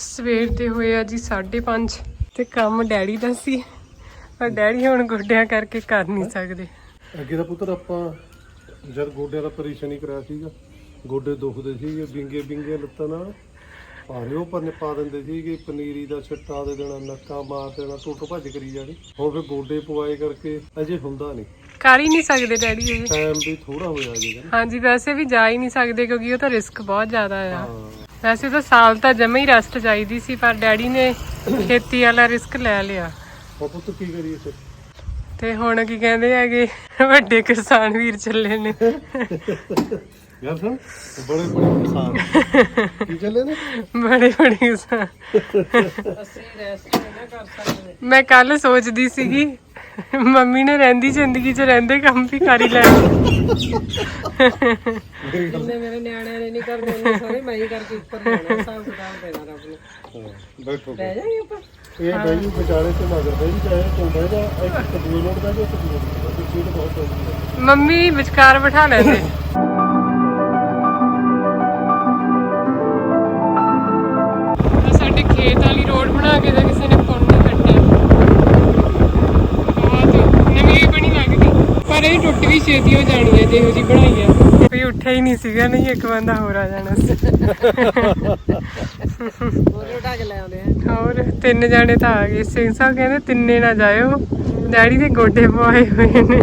ਸਵੇਰ ਦੇ ਹੋਏ ਆ ਜੀ 5:30 ਤੇ ਕੰਮ ਡੈਡੀ ਦਾ ਸੀ। ਪਰ ਡੈਡੀ ਹੁਣ ਗੋਡਿਆਂ ਕਰਕੇ ਕਰ ਨਹੀਂ ਸਕਦੇ। ਅੱਗੇ ਦਾ ਪੁੱਤਰ ਆਪਾਂ ਜਦ ਗੋਡਿਆਂ ਦਾ ਆਪਰੇਸ਼ਨ ਹੀ ਕਰਾਇਆ ਸੀਗਾ ਗੋਡੇ ਦੁਖਦੇ ਸੀਗੇ ਵਿੰਗੇ ਵਿੰਗੇ ਲੱਤਾਂ ਨਾਲ। ਭਾਰੇ ਉਹ ਪੰਨੇ ਪਾ ਦਿੰਦੇ ਸੀਗੇ ਪਨੀਰੀ ਦਾ ਛਿੱਟਾ ਦੇ ਦੇਣਾ ਨੱਕਾ ਮਾਰ ਦੇਣਾ ਟੁੱਟ ਭੱਜ ਕਰੀ ਜਾਣੀ। ਹੁਣ ਫਿਰ ਗੋਡੇ ਪਵਾਏ ਕਰਕੇ ਅਜੇ ਹੁੰਦਾ ਨਹੀਂ। ਕਰ ਹੀ ਨਹੀਂ ਸਕਦੇ ਡੈਡੀ ਇਹ। ਟਾਈਮ ਵੀ ਥੋੜਾ ਹੋਇਆ ਜੇਗਾ ਹਾਂਜੀ ਵੈਸੇ ਵੀ ਜਾ ਹੀ ਨਹੀਂ ਸਕਦੇ ਕਿਉਂਕਿ ਉਹ ਤਾਂ ਰਿਸਕ ਬਹੁਤ ਜ਼ਿਆਦਾ ਆ। ਵੈਸੇ ਤਾਂ ਸਾਲ ਤਾਂ ਜਮਾ ਹੀ ਰੈਸਟ ਚਾਹੀਦੀ ਸੀ ਪਰ ਡੈਡੀ ਨੇ ਖੇਤੀ ਵਾਲਾ ਰਿਸਕ ਲੈ ਲਿਆ। ਉਹ ਪੁੱਤ ਕੀ ਕਰੀਏ ਫਿਰ? ਤੇ ਹੁਣ ਕੀ ਕਹਿੰਦੇ ਹੈਗੇ? ਵੱਡੇ ਕਿਸਾਨ ਵੀਰ ਚੱਲੇ ਨੇ। ਯਾਰ ਸੁਣ ਬੜੇ ਬੜੇ ਕਿਸਾਨ। ਕੀ ਚੱਲੇ ਨੇ? ਬੜੇ ਬੜੇ ਕਿਸਾਨ। ਮੈਂ ਕੱਲ ਸੋਚਦੀ ਸੀਗੀ ਮੰਮੀ ਨੇ ਰਹਿੰਦੀ ਜ਼ਿੰਦਗੀ 'ਚ ਰਹਿੰਦੇ ਕੰਮ ਵੀ ਕਰ ਹੀ ਲੈਣੇ। ਜਿੰਨੇ ਮੇਰੇ ਨਿਆਣਿਆਂ ਨੇ ਨਹੀਂ ਕਰਦੇ ਉਹਨੇ ਸਾਰੇ ਮੈਂ ਹੀ ਕਰਕੇ ਉੱਪਰ ਜਾਣਾ ਹਿਸਾਬ ਕਿਤਾਬ ਦੇਣਾ ਰੱਬ ਨੂੰ। ਹਾਂ, ਬੈਠੋ ਲੈ ਜਾਈਏ ਉੱਪਰ? ਇਹ ਬਈ ਵਿਚਾਰੇ ਤੇ ਮਗਰ ਬਈ ਚਾਹੇ ਤੂੰ ਬਹਿ ਜਾ ਇੱਕ ਦੂਏ ਲੋਟ ਦਾ ਜੋ ਇੱਕ ਦੂਏ ਲੋਟ ਦਾ ਸੀਟ ਬਹੁਤ ਚੌੜੀ ਹੈ। ਮੰਮੀ ਵਿਚਕਾਰ ਬਿਠਾ ਲੈਂਦੇ। ਛੇਤੀ ਹੋ ਜਾਣੀ ਹੈ ਜਿਹੋ ਜੀ ਬਣਾਈ ਆ। ਕੋਈ ਉੱਠਿਆ ਹੀ ਨਹੀਂ ਸੀਗਾ ਨਹੀਂ ਇੱਕ ਬੰਦਾ ਹੋਰ ਆ ਜਾਣਾ ਸੀ। ਉਹਦੇ ਉਠਾ ਕੇ ਲੈ ਆਉਂਦੇ ਆ। ਹੋਰ ਤਿੰਨ ਜਾਣੇ ਤਾਂ ਆ ਗਏ। ਸਿੰਘ ਸਾਹਿਬ ਕਹਿੰਦੇ ਤਿੰਨੇ ਨਾ ਜਾਇਓ। ਡੈਡੀ ਦੇ ਗੋਡੇ ਪਵਾਏ ਹੋਏ ਨੇ।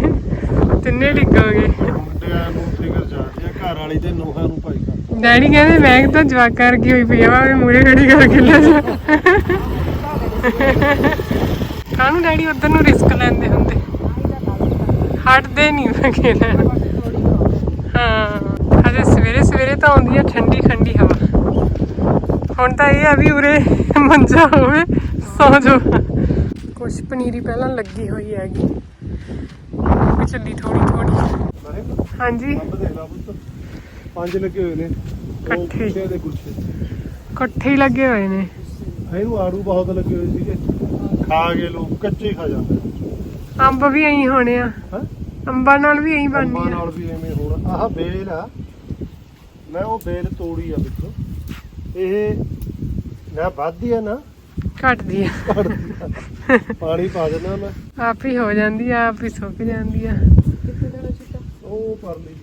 ਤਿੰਨੇ ਡਿੱਗੋਗੇ। ਮੁੰਡਿਆਂ ਨੂੰ ਫਿਕਰ ਜਾਂਦੀ ਆ ਘਰ ਵਾਲੀ ਤੇ ਨੋਹਾਂ ਨੂੰ ਭਾਈ ਕਰ ਡੈਡੀ ਕਹਿੰਦੇ ਮੈਂ ਤਾਂ ਜਵਾਕਾਂ ਵਰਗੀ ਹੋਈ ਪਈ ਆ ਮੈਂ ਮੂਰੇ ਖੜੀ ਕਰਕੇ ਲੈ ਜਾ। ਕਾਹਨੂੰ ਡੈਡੀ ਉਧਰ ਨੂੰ ਰਿਸਕ ਲੈਂਦੇ ਹੁੰਦੇ? ਹਟਦੇ ਨਹੀਂ ਵਗੇ ਲੈਣ ਹਾਂ ਅਜੇ ਸਵੇਰੇ ਸਵੇਰੇ ਤਾਂ ਆਉਂਦੀ ਆ ਠੰਡੀ ਠੰਡੀ ਹਵਾ। ਹੁਣ ਤਾਂ ਇਹ ਆ ਵੀ ਉਰੇ ਮੰਜਾ ਹੋਵੇ ਸੌ ਜੋ ਕੁਛ ਪਨੀਰੀ ਪਹਿਲਾਂ ਲੱਗੀ ਹੋਈ ਹੈਗੀ। ਚੱਲੀ ਥੋੜੀ ਥੋੜੀ ਹਾਂਜੀ। ਪੰਜ ਲੱਗੇ ਹੋਏ ਨੇ। ਇਕੱਠੇ। ਦੇ ਗੁੱਛੇ ਇਕੱਠੇ ਹੀ ਲੱਗੇ ਹੋਏ ਨੇ। ਇਹਨੂੰ ਆੜੂ ਬਹੁਤ ਲੱਗੇ ਹੋਏ ਸੀਗੇ। ਖਾ ਗਏ ਲੋਕ ਕੱਚੇ ਖਾ ਜਾਂਦੇ। ਅੰਬ ਵੀ ਐਂ ਹੋਣੇ ਆ। ਹਾਂ? ਅੰਬਾਂ ਨਾਲ ਵੀ ਐਂ ਅੰਬਾਂ ਬਣਨੀ ਆ ਨਾਲ ਵੀ ਐਵੇਂ ਹੋਣਾ। ਆਹ ਬੇਲ ਆ। ਮੈਂ ਉਹ ਬੇਲ ਤੋੜੀ ਆ ਵਿੱਚੋਂ। ਇਹ ਨਾ ਵੱਧਦੀ ਆ ਨਾ ਘਟਦੀ ਆ। ਘਟਦੀ ਆ। ਪਾਣੀ ਪਾ ਦੇਣਾ ਮੈਂ। ਆਪ ਹੀ ਹੋ ਜਾਂਦੀ ਆ ਆਪ ਹੀ ਸੁੱਕ ਜਾਂਦੀ ਆ। ਕਿੱਥੇ ਦੇਣਾ ਚਿੱਟਾ ਉਹ ਪਰ ਲਈ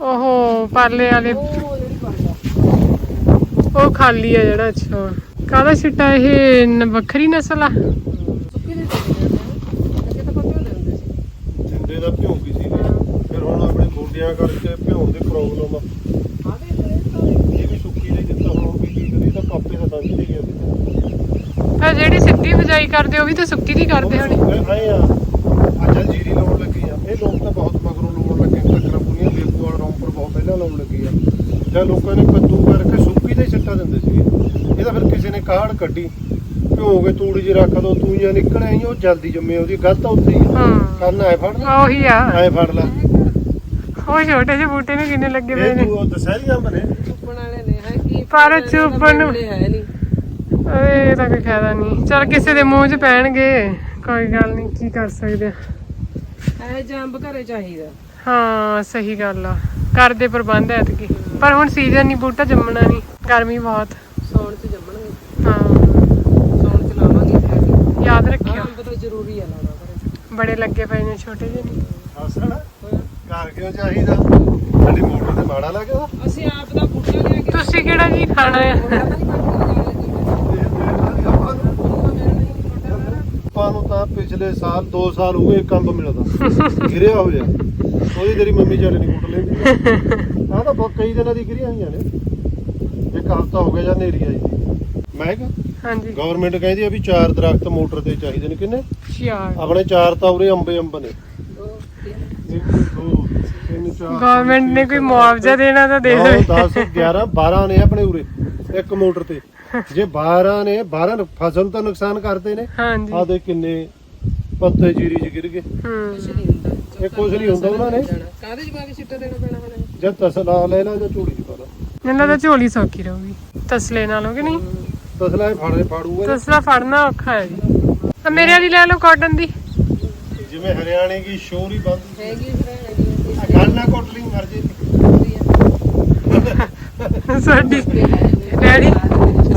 ਓਹੋ ਪਰਲੇ ਵਾਲੇ ਉਹ ਜਿਹੜੀ ਬਣਦਾ ਉਹ ਖਾਲੀ ਆ ਜਿਹੜਾ ਅੱਛਾ। ਕਾਹਦਾ ਛਿੱਟਾ ਇਹ ਨ- ਵੱਖਰੀ ਨਸਲ ਆ ਸੁੱਕੀ ਦੇ ਦੇ ਅੱਗੇ ਤਾਂ ਪੱਕੇ ਹੁੰਦੇ ਹੁੰਦੇ ਸੀ ਜਿੰਦੇ ਦਾ ਭਿਉਂਕੀ ਸੀ। ਫਿਰ ਹੁਣ ਆਪਣੇ ਗੋਡਿਆਂ ਕਰਕੇ ਭਿਉਣ ਦੀ ਪ੍ਰੋਬਲਮ ਆ। ਇਹ ਵੀ ਸੁੱਕੀ ਨਹੀਂ ਦਿੱਤਾ ਹੁਣ ਵੀ ਕੀ ਕਰੀ ਤਾਂ ਕਾਪੇ ਦਾ ਦੰਦ ਨਹੀਂ ਗਿਆ ਤਾਂ ਜਿਹੜੀ ਸਿੱਧੀ ਬਜਾਈ ਕਰਦੇ ਉਹ ਵੀ ਤਾਂ ਸੁੱਕੀ ਦੀ ਕਰਦੇ ਹੋਣੇ। ਆਏ ਆ। ਅੱਜ ਜੀਰੀ ਲਾਉਣ ਲੱਗੀ ਆ। ਇਹ ਲੋਕ ਤਾਂ ਬਹੁਤ ਮਗਰੋਂ ਲਾਉਣ ਲੱਗੇ ਟੱਕਰਾਂ ਪੁਨੀਆਂ ਬੇਬੂ ਵਾਲਾ ਰੌਂਪਰ ਬਹੁਤ ਪਹਿਲਾਂ ਲਾਉਣ ਲੱਗੀ ਆ। ਜਾਂ ਲੋਕਾਂ ਨੇ ਕੱਦੂ ਕਰਕੇ ਸੁੱਕੀ ਦੇ ਛੱਟਾ ਦਿੰਦੇ ਸੀਗੇ। ਇਹਦਾ ਫਿਰ ਕਿਸੇ ਨੇ ਕਾੜ ਕੱਢੀ। ਭਿਓ ਕੇ ਤੂੜੀ ਜੀ ਰੱਖ ਦੋ ਤੂੰ ਜਾਂ ਨਿਕਲ ਆਈ ਉਹ ਜਲਦੀ ਜੰਮੇ ਉਹਦੀ ਗੱਲ ਤਾਂ ਉੱਥੇ ਹੀ ਆ। ਹਾਂ। ਕੰਨ ਐ ਫੜ ਲੈ। ਉਹੀ ਆ। ਐ ਫੜ ਲੈ। ਉਹ ਛੋਟੇ ਜਿਹੇ ਬੂਟੇ ਨੂੰ ਕਿੰਨੇ ਲੱਗੇ ਪਏ ਇਹ ਨੇ। ਤੂੰ ਉਹ ਦਸਹਿਰੀ ਅੰਬ ਨੇ। ਚੁੱਪਣ ਵਾਲੇ ਨੇ ਹੈ ਕੀ? ਪਰ ਚੁੱਪਣ ਹੈ ਨਹੀਂ ਇਹ ਤਾਂ ਕੋਈ ਫਾਇਦਾ ਨਹੀਂ ਚਲ ਕਿਸੇ ਦੇ ਮੂੰਹ 'ਚ ਪੈਣਗੇ ਕੋਈ ਗੱਲ ਨਹੀਂ ਕੀ ਕਰ ਸਕਦੇ ਆ। ਇਹ ਜੰਬ ਘਰੇ ਚਾਹੀਦਾ। ਹਾਂ ਸਹੀ ਗੱਲ ਆ। ਕਰਦੇ ਪ੍ਰਬੰਧ ਐਤਕੀ। ਪਰ ਹੁਣ ਸੀਜ਼ਨ ਨਹੀਂ ਬੂਟਾ ਜੰਮਣਾ ਨਹੀਂ ਗਰਮੀ ਬਹੁਤ। ਸੌਣ ਚ ਜੰਮਣਗੇ ਹਾਂ ਸੌਣ ਚ ਲਾਵਾਂਗੇ ਫਿਰ ਅਸੀਂ। ਯਾਦ ਹਾਂ ਰੱਖਿਓ ਅੰਬ ਤਾਂ ਜ਼ਰੂਰੀ ਆ ਲਾਉਣਾ ਘਰੇ ਬੜੇ ਲੱਗੇ ਪਏ ਨੇ ਛੋਟੇ ਜਿਹੇ ਨੇ। ਹਸਣ? ਘਰ ਕਿਉਂ ਚਾਹੀਦਾ? ਸਾਡੀ ਮੋਟਰ ਤੇ ਮਾੜਾ ਲੱਗਦਾ ਅਸੀਂ ਆਪ ਦਾ ਬੂਟਾ ਲਿਆ ਕੇ ਤੁਸੀਂ ਕਿਹੜਾ ਜੀ ਖਾਣਾ ਆ? ਆਪਾਂ ਨੂੰ। ਤਾਂ ਪਿਛਲੇ ਸਾਲ 2 ਸਾਲ ਹੋ ਗਏ ਕੰਬ ਮਿਲਦਾ। ਗਿਰਿਆ ਹੋਇਆ ਉਹਦੀ ਤੇਰੀ ਮੰਮੀ ਚੱਲ ਨਹੀਂ ਕੁੱਟ ਲੈਂਦੀ। ਆਹ ਤਾਂ ਬਹੁਤ ਕਈ ਦਿਨਾਂ ਦੀ ਗਿਰੀਆਂ ਹੋਈਆਂ ਨੇ। ਇੱਕ ਹਫਤਾ ਹੋ ਗਿਆ ਜਾਂ ਨੇਰੀ ਆਈ। ਮੈਂ ਕਿਹਾ ਹਾਂਜੀ। ਗਵਰਨਮੈਂਟ ਕਹਿੰਦੀ ਆ ਵੀ ਚਾਰ ਦਰਖਤ ਮੋਟਰ ਤੇ ਚਾਹੀਦੇ ਨੇ। ਕਿੰਨੇ? ਆਪਣੇ ਚਾਰ ਤਾਂ ਉਰੇ ਅੰਬੇ ਅੰਬ ਨੇ। ਇੱਕ ਦੋ ਤਿੰਨ ਚਾਰ ਗਵਰਨਮੈਂਟ ਨੇ ਕੋਈ ਮੁਆਵਜ਼ਾ ਦੇਣਾ ਤਾਂ ਦੇ ਨੌ, ਦੇ 10 11 12 ਨੇ ਆਪਣੇ ਉਰੇ ਇੱਕ ਮੋਟਰ ਤੇ। ਜੇ 12 ਨੇ 12 ਫਸਲ ਤਾਂ ਨੁਕਸਾਨ ਕਰਦੇ ਨੇ। ਹਾਂਜੀ। ਆ ਦੇ ਕਿੰਨੇ ਪੱਤੇ ਜੀਰੀ ਚ ਗਿਰ ਗਏ। ਹੂੰ। ਇਹ ਕੁਝ ਨਹੀਂ ਹੁੰਦਾ ਉਹਨਾਂ ਨੇ। ਕਾਹਦੇ ਚ ਪਾ ਕੇ ਸਿੱਟਾ ਦੇਣਾ ਪੈਣਾ ਹੁਣ ਜਦ ਤਸਲਾ ਲੈ ਲਾ ਜਾਂ ਝੋਲੀ ਚ ਪਾ ਲਾ। ਮੈਨੂੰ ਲੱਗਦਾ ਝੋਲੀ ਸੌਖੀ ਰਹੂਗੀ। ਤਸਲੇ ਨਾਲੋਂ ਕਿ ਨਹੀਂ? ਤਸਲਾ ਇਹ ਫੜੇ ਫਾੜੂਗਾ ਤਸਲਾ ਫੜਨਾ ਔਖਾ ਹੈ ਜੀ। ਆ ਮੇਰੇ ਵਾਲੀ ਲੈ ਲਓ ਕਾਟਨ ਦੀ। ਜਿਵੇਂ ਹਰਿਆਣੇ ਦੀ ਸ਼ੋਰੀ ਬੰਦ ਹੈਗੀ ਫਿਰ ਹੈਗੀ ਆ ਗੱਲ ਨਾ ਕੋਟਲੀ ਮਰ ਜੇ ਸਾਡੀ ਡੈਡੀ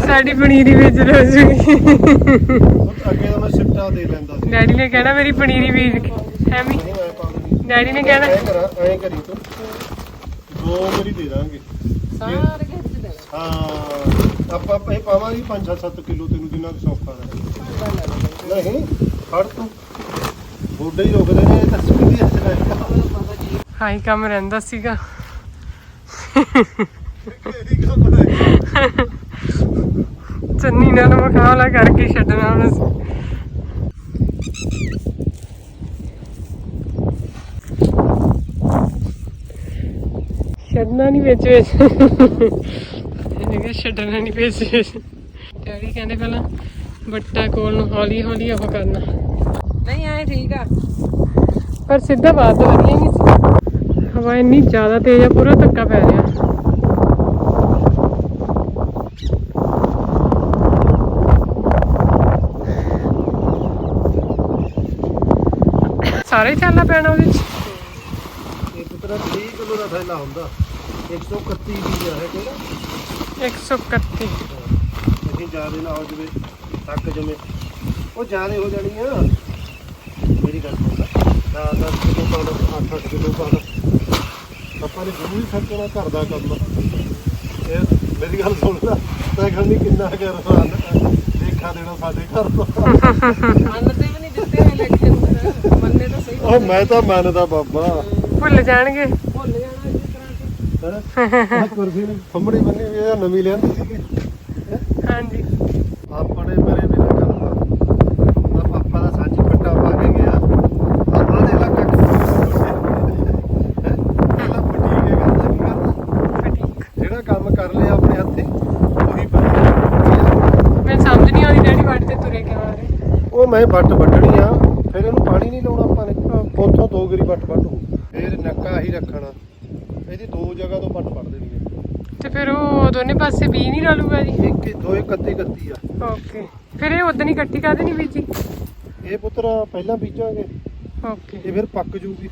ਸਾਡੀ ਪਨੀਰੀ ਵੇਚ ਲੋ ਜੀ। ਉਹ ਅੱਗੇ ਤਾਂ ਮੈਂ ਸਿੱਟਾ ਦੇ ਲੈਂਦਾ ਸੀ। ਡੈਡੀ ਨੇ ਕਹਿਣਾ ਮੇਰੀ ਪਨੀਰੀ ਬੀਜ ਕੇ ਐਵੇਂ ਨਹੀਂ ਮੈਂ ਪਾ ਦੇਣੀ ਡੈਡੀ ਨੇ ਕਹਿਣਾ ਐ ਕਰਾਂ ਐ ਕਰੀ ਤੂੰ। ਦੋ ਮੇਰੀ ਦੇ ਦਾਂਗੇ। ਸਾਰੇ ਹਾਂ। ਆਪਾਂ ਇਹ ਪਾਵਾਂਗੇ 5-7 ਕਿਲੋ ਤੈਨੂੰ ਜਿੰਨਾ ਕੁ ਸੌਖਾ ਰਹੇ। ਨਹੀਂ ਫੜ ਤੂੰ। ਗੋਡੇ ਹੀ ਰੁਕਦੇ ਨੇ ਇਹ ਤਾਂ ਸਿੱਧੀ ਹੱਥ ਲੈ ਹਾਈ ਕੰਮ ਰਹਿੰਦਾ ਸੀਗਾ। ਹੈ ਚੰਨੀ ਨਾਲ ਮਖਾਵਲਾ ਕਰਕੇ ਛੱਡਣਾ ਹੁਣ ਛੱਡਣਾ ਨਹੀਂ ਵਿੱਚ ਵਿੱਚ। ਕਿ ਛੱਡਣਾ ਨਹੀਂ ਵਿੱਚ ਵਿੱਚ ਡੈਡੀ ਕਹਿੰਦੇ ਪਹਿਲਾਂ ਬੱਟਾ ਕੋਲ ਨੂੰ ਹੌਲੀ ਹੌਲੀ ਉਹ ਕਰਨਾ। ਨਹੀਂ ਐ ਠੀਕ ਆ। ਪਰ ਸਿੱਧਾ ਬਾਤ ਤਾਂ ਵਧੀਆ ਨਹੀਂ ਸੀ। ਹਵਾ ਇੰਨੀ ਜ਼ਿਆਦਾ ਤੇਜ਼ ਆ ਪੂਰਾ ਧੱਕਾ ਪੈ ਰਿਹਾ। ਸਾਰੇ ਚੱਲਣਾ ਪੈਣਾ ਉਹਦੇ ਚ? ਇਹ ਪੁੱਤਰਾ 30 ਕਿਲੋ ਦਾ ਥੈਲਾ ਹੁੰਦਾ। 131 ਦੀ ਹੈ ਕਿਹੜਾ? 131 ਅਸੀਂ ਜਿਆਦੇ ਨਾ ਹੋ ਜਵੇ ਥੱਕ ਜਵੇ। ਉਹ ਜਿਆਦੇ ਹੋ ਜਾਣੀ ਆ। ਮੇਰੀ ਗੱਲ ਸੁਣ ਲੈ। 10 ਕਿਲੋ ਪਾ ਲਓ 8 ਕਿਲੋ ਪਾ ਲਓ। ਆਪਾਂ ਨੇ ਜ਼ਰੂਰੀ ਖਰਚਣਾ ਘਰ ਦਾ ਕੰਮ। ਇਹ ਮੇਰੀ ਗੱਲ ਸੁਣ ਲੈ। ਤੈਂ ਕਹਿੰਦੀ ਕਿੰਨਾ ਕਰ ਦੇਖਾ ਦੇਣਾ ਸਾਡੇ ਘਰ ਤੋਂ। ਮੰਨਦੇ ਵੀ ਨਹੀਂ ਦਿੱਤੇ ਹੋਏ ਲੈਕਚਰ ਮੰਨੇ ਤਾਂ ਸਹੀ ਉਹ ਮੈਂ ਤਾਂ ਮੰਨਦਾ ਬਾਬਾ। ਭੁੱਲ ਜਾਣਗੇ। ਭੁੱਲ ਜਾਣਾ ਇਸ ਤਰ੍ਹਾਂ ਤੇ ਹੈਂ? ਆਹ ਕੁਰਸੀ ਨੂੰ ਫੰਬੜੀ ਬੰਨੀ ਹੋਈ ਆ ਨਵੀਂ ਲਿਆਂਦੀ ਸੀਗੀ। ਹਾਂਜੀ। ਆਪਣੇ ਮੇਰੇ ਬਿਨਾ ਕਰਦਾ ਤਾਂ ਪਾਪਾ ਦਾ ਸਾਂਝੀ ਪੱਟਾ ਪਾ ਕੇ ਗਿਆ। ਆਪਾਂ ਦੇ ਇਲਾਕਾ ਹੈ? ਪਹਿਲਾਂ ਫਟੀਕ ਹੈ ਕਰਦਾ ਕੀ ਕਰਦਾ ਫਟੀਕ ਜਿਹੜਾ ਕੰਮ ਕਰ ਲਿਆ ਆਪਣੇ ਹੱਥੇ ਉਹੀ ਬਣ ਮੈਂ ਸਮਝ ਨਹੀਂ ਆਉਂਦੀ ਡੈਡੀ ਵਾੜੀ ਤੇ ਤੁਰੇ ਕਿਉਂ ਆ ਰਹੇ। ਉਹ ਮੈਂ ਵੱਟ ਵੱਢਣੀ ਆ ਫਿਰ ਇਹਨੂੰ ਪਾਣੀ ਨਹੀਂ ਲਾਉਣਾ ਆਪਾਂ ਨੇ। ਉੱਥੋਂ ਦੋ ਗਰੀ ਵੱਟ ਵੱਢ ਹੋ ਫਿਰ ਨੱਕਾ ਹੀ ਰੱਖਣਾ। ਇਹਦੀ ਦੋ ਜਗ੍ਹਾ ਤੋਂ ਵੱਟ ਵੱਢ ਦੇਣੀ ਹੈ ਤੇ ਫਿਰ ਉਹ ਦੋਨੇ ਪਾਸੇ ਬੀ ਨਹੀਂ ਰਲੂਗਾ ਜੀ? ਇੱਕ ਦੋ ਇਕੱਤੀ ਇਕੱਤੀ ਆ। ਓਕੇ। ਫਿਰ ਇਹ ਉਦੋਂ ਹੀ ਇਕੱਠੀ ਕਾਹਦੇ ਨਹੀਂ ਬੀਜੀ? ਇਹ ਪੁੱਤਰਾ ਪਹਿਲਾਂ ਬੀਜਾਂਗੇ। ਓਕੇ। ਇਹ ਫਿਰ ਪੱਕ ਜੂਗੀ।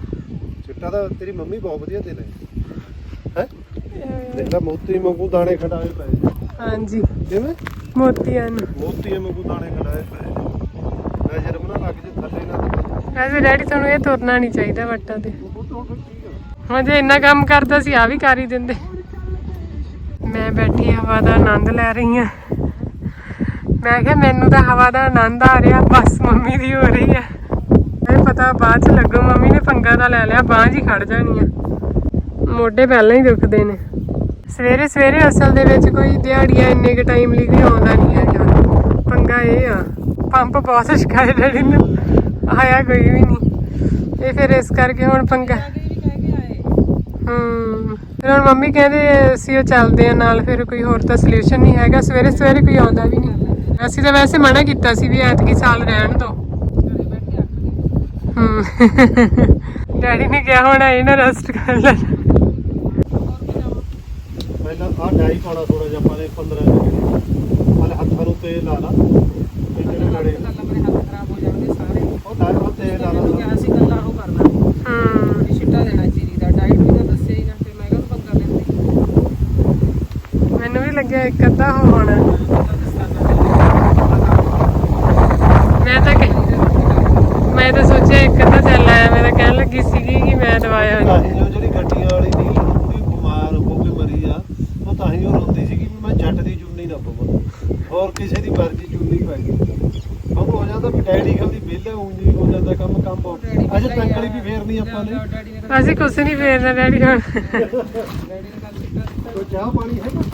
ਚਿੱਟਾ ਤਾਂ ਤੇਰੀ ਮੰਮੀ ਬਹੁਤ ਵਧੀਆ ਤੇ ਲੈ ਹੈ? ਦੇਖਦਾ ਮੋਤੀ ਵਾਂਗੂ ਦਾਣੇ ਖੜਾਏ ਪਏ ਹਾਂਜੀ। ਕਿਵੇਂ? ਮੋਤੀਆਂ ਨੂੰ। ਮੋਤੀ ਵਾਂਗੂ ਦਾਣੇ ਖੜਾਏ ਪਏ ਮੈਂ ਜਦ ਬਣਾ ਲੱਗ ਜੇ ਥੱਲੇ ਨਾ। ਦਿਖੇ। ਵੈਸੇ ਡੈਡੀ ਤੁਹਾਨੂੰ ਇਹ ਤੁਰਨਾ ਨਹੀਂ ਚਾਹੀਦਾ ਵੱਟਾਂ ਤੇ। ਉਹ ਤਾਂ ਆ ਹੁਣ ਜੇ ਇੰਨਾ ਕੰਮ ਕਰਦਾ ਸੀ, ਆ ਵੀ ਕਰ ਹੀ ਦਿੰਦੇ। ਮੈਂ ਬੈਠੀ ਹਵਾ ਦਾ ਆਨੰਦ ਲੈ ਰਹੀ ਹਾਂ। ਮੈਂ ਕਿਹਾ, ਮੈਨੂੰ ਤਾਂ ਹਵਾ ਦਾ ਆਨੰਦ ਆ ਰਿਹਾ, ਬਸ ਮੰਮੀ ਦੀ ਹੋ ਰਹੀ ਹੈ। ਇਹ ਪਤਾ, ਬਾਅਦ ਚ ਲੱਗੂ, ਮੰਮੀ ਨੇ ਪੰਗਾ ਤਾਂ ਲੈ ਲਿਆ ਬਾਂਹ ਹੀ ਖੜ ਜਾਣੀ ਆ। ਮੋਢੇ ਪਹਿਲਾਂ ਹੀ ਦੁਖਦੇ ਨੇ। ਸਵੇਰੇ ਸਵੇਰੇ ਅਸਲ ਦੇ ਵਿੱਚ ਕੋਈ ਦਿਹਾੜੀਆਂ ਇੰਨੇ ਕ ਟਾਈਮ ਲਈ ਵੀ ਆਉਂਦਾ ਨਹੀਂ ਹੈਗਾ। ਪੰਗਾ ਇਹ ਆ, ਪੰਪ ਬਹੁਤ ਸ਼ਿਕਾਇਤ ਡੈਡੀ ਨੂੰ ਆਇਆ ਕੋਈ ਵੀ ਨਹੀਂ। ਇਹ ਫਿਰ ਇਸ ਕਰਕੇ ਹੁਣ ਪੰਗਾ ਹਮ ਫਿਰ ਹੁਣ ਮੰਮੀ ਕਹਿੰਦੇ ਅਸੀਂ ਉਹ ਚੱਲਦੇ ਆ ਨਾਲ, ਫਿਰ ਕੋਈ ਹੋਰ ਤਾਂ ਸੋਲੂਸ਼ਨ ਨਹੀਂ ਹੈਗਾ, ਸਵੇਰੇ ਸਵੇਰੇ ਕੋਈ ਆਉਂਦਾ ਵੀ ਨਹੀਂ। ਅਸੀਂ ਤਾਂ ਵੈਸੇ ਮਨਾ ਕੀਤਾ ਸੀ ਵੀ ਐਤਕੀ ਸਾਲ ਰਹਿਣ ਦੋ। ਬੈਠੇ ਹਮ ਡੈਡੀ ਨੇ ਕਿਹਾ ਹੁਣ ਇਹ ਨਾ ਰੈਸਟ ਕਰ ਲੈਣਾ ਪਹਿਲਾਂ ਆਹ ਡਾਈ ਪਾਉਣਾ ਥੋੜਾ ਜਿਹਾ ਆਪਾਂ ਨੇ 15 ਮਿੰਟ ਹਾਲੇ ਹੱਥਾਂ ਨੂੰ ਤੇਲ ਲਾ ਲਾ ਤੇ ਜਿਹੜੇ ਲੜੇ ਗੱਲ ਆਪਣੇ ਹੱਥ ਖਰਾਬ ਹੋ ਜਾਣਗੇ ਸਾਰੇ ਉਹ ਡਾਈ ਨੂੰ ਤੇਲ ਲਾ ਮੈਨੂੰ ਲਾ ਕਿਹਾ ਸੀ ਗੱਲਾਂ ਉਹ ਕਰਨਾ ਹਮ ਵੀ ਛਿੱਟਾ ਦੇਣਾ ਚੀਰੀ ਦਾ ਡਾਈਟ ਵੀ ਤਾਂ ਦੱਸਿਆ ਹੀ ਨਾ ਫਿਰ ਮੈਂ ਕਿਹਾ ਪੰਗਾ ਲੈਂਦੇ ਮੈਨੂੰ ਵੀ ਲੱਗਿਆ ਇੱਕ ਅੱਧਾ ਹੋ ਹੋਣਾ। ਮੈਂ ਤਾਂ ਕਹਿ- ਮੈਂ ਤਾਂ ਸੋਚਿਆ ਇੱਕ ਅੱਧਾ ਚੱਲ ਆਇਆ ਮੈਂ ਤਾਂ ਕਹਿਣ ਲੱਗੀ ਸੀਗੀ ਕਿ ਮੈਂ ਦਵਾਇਆ ਤਾਂ ਹੀ ਉਹ ਜਿਹੜੀ ਗੱਡੀਆਂ ਵਾਲੀ ਦੀ ਕੁੜੀ ਬਿਮਾਰ ਹੋ ਕੇ ਮਰੀ ਆ। ਉਹ ਤਾਂ ਹੀ ਉਹ ਰੋਂਦੀ ਸੀਗੀ ਵੀ ਮੈਂ ਜੱਟ ਦੀ ਚੁੰਨੀ ਨਾ ਪਵਾਂ। ਹੋਰ ਕਿਸੇ ਦੀ ਮਰਜ਼ੀ ਚੁੰਨੀ ਪੈ ਗਈ। ਉਹ ਹੋ ਜਾਂਦਾ ਵੀ ਡੈਡੀ ਕਹਿੰਦੀ ਵਿਹਲੇ ਉਂਝ ਹੀ ਹੋ ਜਾਂਦਾ ਕੰਮ ਕੰਮ ਬਹੁਤ ਅਜੇ ਤੰਕਲੀ ਵੀ ਫੇਰਨੀ ਆਪਾਂ ਨੇ। ਡੈਡੀ ਨੇ ਅਸੀਂ ਕੁਛ ਨਹੀਂ ਫੇਰਨਾ ਡੈਡੀ ਹੁਣ। ਡੈਡੀ ਨੇ ਕੱਲ ਕੋਈ ਚਾਹ ਪਾਣੀ ਸਾਰਾ ਕੁਝ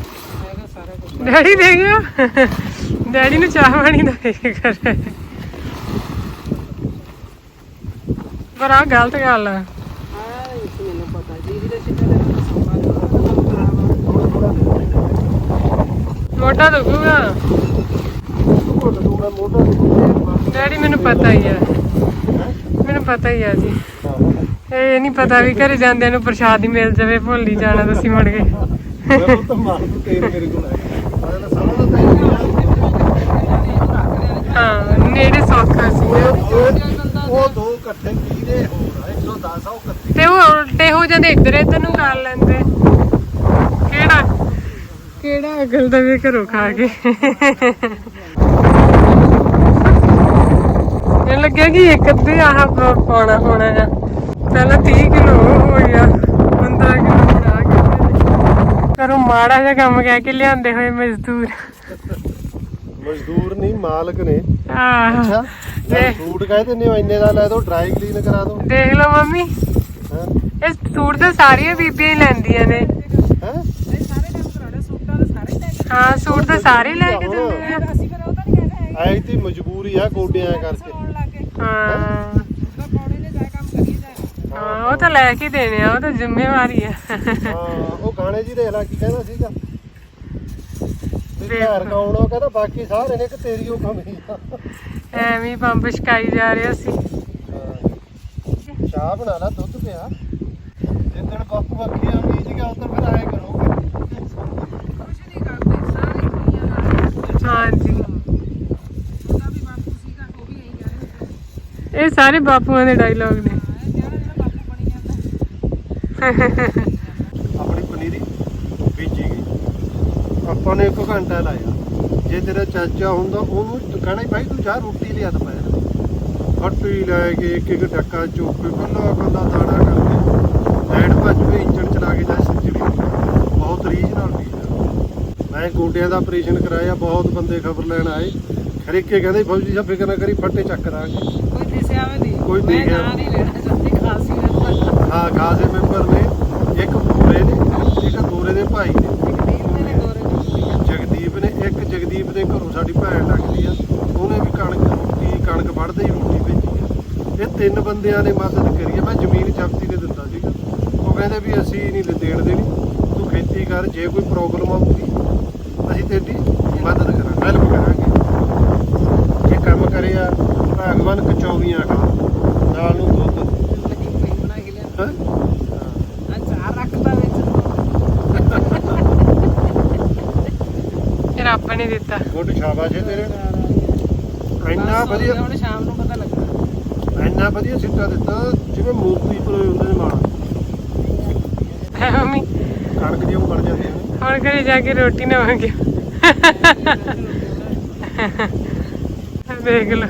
ਡੈਡੀ ਦੇਖੋ ਡੈਡੀ ਨੂੰ ਚਾਹ ਪਾਣੀ ਦਾ ਇਹ ਹੈ। ਪਰ ਆ ਗਲਤ ਗੱਲ ਆ। ਮੋਟਾ ਦੁਖੂਗਾ। ਡੈਡੀ, ਮੈਨੂੰ ਪਤਾ ਹੀ ਆ। ਮੈਨੂੰ ਪਤਾ ਹੀ ਆ ਜੀ। ਇਹ ਨਹੀਂ ਪਤਾ ਵੀ ਘਰੇ ਜਾਂਦਿਆਂ ਨੂੰ ਪ੍ਰਸ਼ਾਦ ਹੀ ਮਿਲ ਜਾਵੇ, ਭੁੱਲ ਹੀ ਜਾਣਾ ਤੁਸੀਂ ਮੁੜ ਕੇ। ਮੈਂ ਤਾਂ ਮਾਰ ਦੂ ਮੇਰੇ ਕੋਲ ਹੈ ਅਰੇ ਤਾਂ ਸਾਰਾ ਦਾ ਤੇਲ ਹਾਂ ਨੇੜੇ ਸੌਖਾ ਸੀ। ਉਹ ਉਹ ਦੋ ਇਕੱਠੇ ਕੀਦੇ ਹੋਰ ਆ 110 ਆ ਉਹ ਇਕੱਠੇ। ਤੇ ਉਹ ਉਲਟੇ ਹੋ ਜਾਂਦੇ ਇੱਧਰ ਇੱਧਰ ਨੂੰ ਕਰ ਲੈਂਦੇ। ਕਿਹੜਾ? ਕਿਹੜਾ ਅਗਲ ਦਾ ਵੀ ਘਰੋਂ ਖਾ ਕੇ? ਇਹ ਲੱਗਿਆ ਕਿ ਇੱਕ ਅੱਧੇ ਆਹ ਪਾਉਣਾ ਹੋਣਾ ਆ ਪਹਿਲਾਂ 30 ਕਿਲੋ ਹੋ ਗਿਆ 15 ਕਿਲੋ ਬਣਾ ਕੇ। ਕਰੋ ਮਾੜਾ ਜਿਹਾ ਕੰਮ ਕਹਿ ਕੇ ਲਿਆਂਦੇ ਹੋਏ ਮਜ਼ਦੂਰ। ਮਜ਼ਦੂਰ ਨਹੀਂ ਮਾਲਕ ਨੇ। ਆਹ ਅੱਛਾ ਦੇ- ਸੂਟ ਕਹਿੰਦੇ ਨੇ ਇੰਨੇ ਦਾ ਲੈ ਦੋ ਡਰਾਈ ਕਲੀਨ ਕਰਾ ਦੋ। ਦੇਖ ਲਓ ਮੰਮੀ। ਹੈ? ਇਹ ਸੂਟ ਤਾਂ ਸਾਰੀਆਂ ਬੀਬੀਆਂ ਹੀ ਲੈਂਦੀਆਂ ਨੇ। ਹੈ? ਸਾਰੇ ਕੰਮ ਕਰਾਉਣੇ ਸੂਟਾਂ ਦੇ ਸਾਰੇ ਲੈ ਕੇ ਹਾਂ ਸੂਟ ਤਾਂ ਸਾਰੇ ਹੀ ਲੈ ਕੇ ਦਿੰਦੇ ਆ। ਅਸੀਂ ਫਿਰ ਉਹ ਤਾਂ ਨਹੀਂ ਕਹਿੰਦੇ ਐ ਦੀ ਮਜਬੂਰੀ ਆ ਗੋਡਿਆਂ ਕਰਕੇ ਹਾਂ। ਤਾਂ ਹਾਂ ਉਹ ਤਾਂ ਲੈ ਕੇ ਦੇਣੇ ਆ ਉਹ ਤਾਂ ਜ਼ਿੰਮੇਵਾਰੀ ਆ। ਹਾਂ ਉਹ ਗਾਣੇ ਜੀ ਦੇਖ ਲੈ ਕੀ ਕਹਿੰਦਾ ਸੀਗਾ? ਤੇ ਘਰ ਕੌਣ ਉਹ ਕਹਿੰਦਾ ਬਾਕੀ ਸਾਰੇ ਨੇ ਕਿ ਤੇਰੀ ਉਹ ਕਮੀ ਆ। ਐਵੇਂ ਹੀ ਪੰਪ ਛਕਾਈ ਜਾ ਰਿਹਾ ਸੀ। ਹਾਂ। ਚਾਹ ਬਣਾ ਲਾ ਦੁੱਧ ਪਿਆ। ਜਿੱਦਣ ਬਾਪੂ ਅੱਖੀ ਆਉਂਦੀ ਸੀਗਾ ਉਦੋਂ ਫਿਰ ਆਏ ਕਰੋਗੇ ਕੁਛ ਨਹੀਂ ਕਰਦੇ ਸਾਰੇ ਕੁੜੀਆਂ ਨਾਲ ਹਾਂਜੀ। ਉਹਦਾ ਵੀ ਬਾਪੂ ਸੀਗਾ ਉਹ ਵੀ ਇਹੀ ਕਹਿੰਦੇ ਇਹ ਸਾਰੇ ਬਾਪੂਆਂ ਦੇ ਡਾਇਲੌਗ ਨੇ। ਇਹ ਜਿਹੜਾ ਜਿਹੜਾ ਬਾਪੂ ਬਣੀ ਜਾਂਦਾ ਆਪਣੀ ਪਨੀਰੀ ਬੀਜੀ ਗਈ ਆਪਾਂ ਨੇ 1 ਘੰਟਾ ਲਾਇਆ। ਜੇ ਤੇਰਾ ਚਾਚਾ ਹੁੰਦਾ ਉਹਨੂੰ ਕਹਿਣਾ ਭਾਈ ਤੂੰ ਜਾ ਰੋਟੀ ਲਿਆ ਦੁਪਹਿਰ ਫੱਟੀ ਲੈ ਕੇ ਇੱਕ ਇੱਕ ਡੱਕਾ ਚੁੱਕ ਕੇ ਕੱਲਾ ਕੱਲਾ ਦਾਣਾ ਕਰਕੇ ਐਡ ਭੱਜ ਕੇ ਇੰਜਣ ਚਲਾ ਕੇ ਜਾ ਸਿੰਜੜੀ ਬਹੁਤ ਰੀਝ ਨਾਲ ਬੀਜਦਾ ਮੈਂ ਗੋਡਿਆਂ ਦਾ ਆਪਰੇਸ਼ਨ ਕਰਾਇਆ ਬਹੁਤ ਬੰਦੇ ਖਬਰ ਲੈਣ ਆਏ। ਖਰੀਕੇ ਕਹਿੰਦੇ ਫੌਜੀ ਸਾਹਿਬ ਫਿਕਰ ਨਾ ਕਰੀ ਫੱਟੇ ਚੱਕ ਦਾਂਗੇ। ਕੋਈ ਦਿਸਿਆ ਵੀ ਨਹੀਂ। ਕੋਈ ਦਿਖਿਆ ਨਹੀਂ। ਲੈਣਾ ਚਾਹੁੰਦੀ ਖਾਸੀ ਇੱਕ ਹਾਂ ਖਾਸੇ ਮੈਂਬਰ ਨੇ। ਇੱਕ ਪੂਰੇ ਨੇ ਇੱਕ ਦੂਰੇ ਦੇ ਭਾਈ ਨੇ ਦੀਪ ਨੇ ਗੋਰੇ ਨੂੰ ਜਗਦੀਪ ਨੇ ਇੱਕ ਦੇ ਘਰੋਂ ਸਾਡੀ ਭੈਣ ਲੱਗਦੀ ਆ, ਉਹਨੇ ਵੀ ਕਣਕ ਰੋਟੀ, ਕਣਕ ਵੜਦੇ ਹੀ ਰੋਟੀ ਭੇਜੀ ਆ। ਇਹ ਤਿੰਨ ਬੰਦਿਆਂ ਨੇ ਮਦਦ ਕਰੀ ਆ, ਮੈਂ ਜ਼ਮੀਨ ਜ਼ਬਤੀ ਤੇ ਦਿੰਦਾ ਸੀਗਾ। ਉਹ ਕਹਿੰਦੇ ਵੀ ਅਸੀਂ ਨਹੀਂ ਦੇਣ ਦੇਣੀ, ਤੂੰ ਖੇਤੀ ਕਰ, ਜੇ ਕੋਈ ਪ੍ਰੋਬਲਮ ਆਊਗੀ, ਅਸੀਂ ਤੇਰੀ ਮਦਦ ਕਰਾਂਗੇ ਹੈਲਪ ਕਰਾਂਗੇ। ਇਹ ਕੰਮ ਕਰਿਆ, ਭਗਵਾਨ ਕਚੌਰੀਆਂ ਖਾ ਨਾਲ ਨੂੰ ਦੁੱਧ ਲੱਗੀ ਪਈ ਬਣਾ ਕੇ ਲਿਆ ਹੈਂ? ਅਚਾਰ ਰੱਖਦਾ ਵਿੱਚ ਰੱਬ ਨੇ ਦਿੱਤਾ। ਗੁੱਡ ਸ਼ਾਬਾਸ਼ ਏ ਤੇਰੇ। ਇੰਨਾ ਵਧੀਆ ਹੁਣ ਸ਼ਾਮ ਨੂੰ ਪਤਾ ਲੱਗਣਾ ਇੰਨਾ ਵਧੀਆ ਸਿੱਟਾ ਦਿੱਤਾ ਜਿਵੇਂ ਮੂਰਤੀ ਪਰੋਏ ਹੁੰਦੇ ਨੇ ਮਾਣ। ਹੈ ਮੰਮੀ। ਕਣਕ ਜਿਉਂ ਬਣ ਜਾਂਦੀਆਂ ਨੇ। ਹੁਣ ਘਰੇ ਜਾ ਕੇ ਰੋਟੀ ਨਾ ਮੰਗਿਓ ਦੇਖ ਲਓ।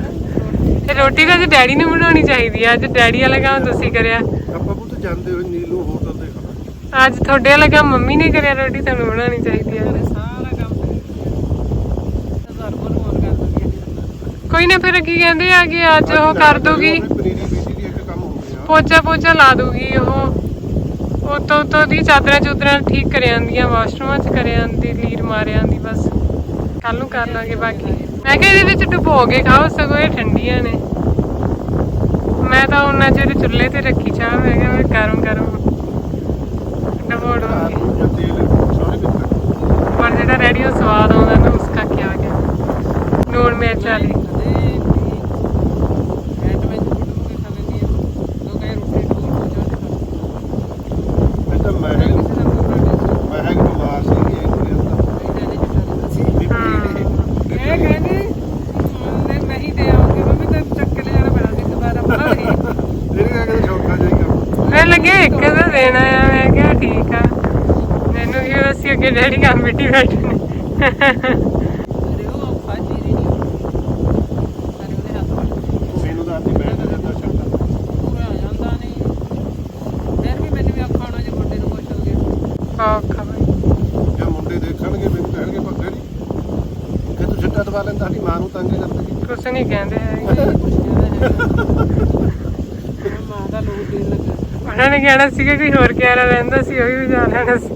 ਇਹ ਰੋਟੀ ਤਾਂ ਡੈਡੀ ਨੂੰ ਬਣਾਉਣੀ ਚਾਹੀਦੀ ਆ। ਅੱਜ ਡੈਡੀ ਵਾਲਾ ਕੰਮ ਤੁਸੀਂ ਕਰਿਆ। ਆਪਾਂ ਪੁੱਤ ਜਾਂਦੇ ਹੋਏ ਨੀਲੂ ਹੋਟਲ ਤੇ ਖਾਣਾ ਅੱਜ ਤੁਹਾਡੇ ਵਾਲਾ ਕੰਮ ਮੰਮੀ ਨੇ ਕਰਿਆ। ਰੋਟੀ ਤੁਹਾਨੂੰ ਬਣਾਉਣੀ ਚਾਹੀਦੀ ਆ ਸਾਰਾ ਕੰਮ ਸਰਬਰ ਹੋਰ ਕਰ ਦਿੰਦੀ ਹੈ ਕੋਈ ਨਾ ਫਿਰ ਕੀ ਕਹਿੰਦੇ ਆ ਕਿ ਅੱਜ ਉਹ ਕਰ ਦੂਗੀ। ਪੋਚਾ ਪੋਚਾ ਲਾ ਦੂਗੀ ਉਹ। ਉਤੋਂ ਉਤੋਂ ਦੀ ਚਾਦਰਾਂ ਚੁਦਰਾਂ ਠੀਕ ਕਰ ਆਂਦੀਆਂ ਵਾਸ਼ਰੂਮਾਂ 'ਚ ਕਰ ਆਂਦੀ ਲੀਰ ਮਾਰ ਆਂਦੀ ਬਸ। ਕੱਲ ਨੂੰ ਕਰ ਲਾਂਗੇ ਬਾਕੀ। ਮੈਂ ਕਿਹਾ ਇਹਦੇ ਵਿੱਚ ਡੁਬੋ ਕੇ ਖਾਓ ਸਗੋਂ ਇਹ ਠੰਡੀਆਂ ਨੇ। ਮੈਂ ਤਾਂ ਉਹਨਾਂ ਚਿਰ ਚੁੱਲ੍ਹੇ ਤੇ ਰੱਖੀ ਚਾਹ ਮੈਂ ਕਿਹਾ ਮੈਂ ਗਰਮ ਗਰਮ ਡੁਬੋ ਦੂੰਗੀ ਆਲੂ ਜਾਂ ਤੇਲ ਸਾਰੇ ਨਿਕਲ ਪਰ ਜਿਹੜਾ ਰੈਡੀ ਉਹ ਸਵਾਦ ਆਉਂਦਾ ਨਾ ਉਸਕਾ ਕੀ ਆ ਗਿਆ। ਨੂਣ ਮਿਰਚ ਵਾਲੀ ਮੈਂ ਤਾਂ ਮੈਂ ਮੈਂ ਹੈਗ ਬਿਮਾਰ ਸੀ ਇਹ ਕੋਈ ਹੁੰਦਾ ਵੀ ਪਨੀਰੀ ਇਹਨੇ ਕਿਹਾ ਕਿ ਸ਼ੌਕਾ ਜਾਈਗਾ ਮੈਂ ਲੱਗਿਆ ਇੱਕ ਦਾ ਦੇਣਾ ਆ ਮੈਂ ਕਿਹਾ ਠੀਕ ਆ ਮੈਨੂੰ ਵੀ ਅਸੀਂ ਅੱਗੇ ਡੈਡੀ ਕੰਮ ਬਿੱਟੀ ਬੈਠੇ ਨੇ ਮੈਨੂੰ ਤਾਂ ਆਂਦੀ ਬੈਠ ਜਾਂਦਾ ਛੱਡਾ ਔਖਾ ਬਈ ਜੇ ਮੁੰਡੇ ਦੇਖਣਗੇ ਮੈਨੂੰ ਕਿ ਤੂੰ ਛੱਟਾ ਦਵਾ ਲੈਂਦਾ ਸਾਡੀ ਮਾਂ ਨੂੰ ਤੰਗ ਕਰਦੀ। ਕੁਛ ਨਹੀਂ ਕਹਿੰਦੇ। ਮਾਂ ਦਾ ਲੋਕ ਦੇਣ ਲੱਗਾ। ਉਹਨਾਂ ਨੇ ਕਹਿਣਾ ਸੀਗਾ ਕੋਈ ਹੋਰ ਕਿਆਰਾ ਰਹਿੰਦਾ ਸੀ ਉਹ ਵੀ ਵਜਾ ਲੈਣਾ ਸੀ